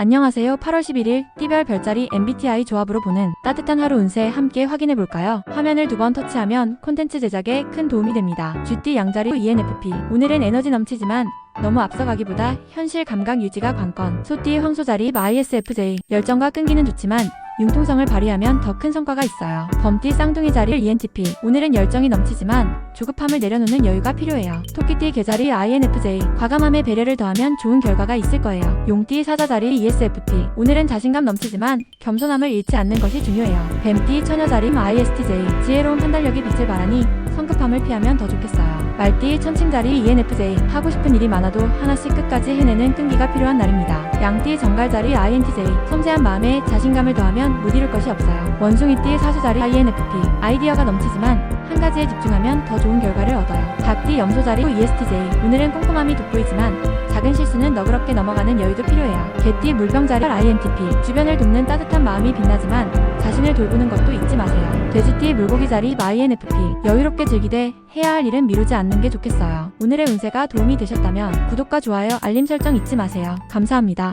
안녕하세요. 8월 11일 띠별 별자리 MBTI 조합으로 보는 따뜻한 하루 운세 함께 확인해 볼까요? 화면을 두 번 터치하면 콘텐츠 제작에 큰 도움이 됩니다. GT 양자리 ENFP 오늘은 에너지 넘치지만 너무 앞서가기보다 현실 감각 유지가 관건. 소띠 황소자리 ISFJ 열정과 끈기는 좋지만 융통성을 발휘하면 더 큰 성과가 있어요. 범띠 쌍둥이 자리 ENTP 오늘은 열정이 넘치지만 조급함을 내려놓는 여유가 필요해요. 토끼띠 개자리 INFJ 과감함에 배려를 더하면 좋은 결과가 있을 거예요. 용띠 사자 자리 ESFP 오늘은 자신감 넘치지만 겸손함을 잃지 않는 것이 중요해요. 뱀띠 처녀 자리 ISTJ 지혜로운 판단력이 빛을 발하니 성급함을 피하면 더 좋겠어요. 말띠 천칭자리 ENFJ 하고 싶은 일이 많아도 하나씩 끝까지 해내는 끈기가 필요한 날입니다. 양띠 정갈자리 INTJ 섬세한 마음에 자신감을 더하면 못 이룰 것이 없어요. 원숭이띠 사수자리 INFP 아이디어가 넘치지만 한 가지에 집중하면 더 좋은 결과를 얻어요. 닭띠 염소자리 ESTJ 오늘은 꼼꼼함이 돋보이지만 작은 실수는 너그럽게 넘어가는 여유도 필요해요. 개띠 물병자리 INTP 주변을 돕는 따뜻한 마음이 빛나지만 자신을 돌보는 것도 잊지 마세요. 돼지띠 물고기 자리 INFP 여유롭게 즐기되 해야 할 일은 미루지 않는 게 좋겠어요. 오늘의 운세가 도움이 되셨다면 구독과 좋아요, 알림 설정 잊지 마세요. 감사합니다.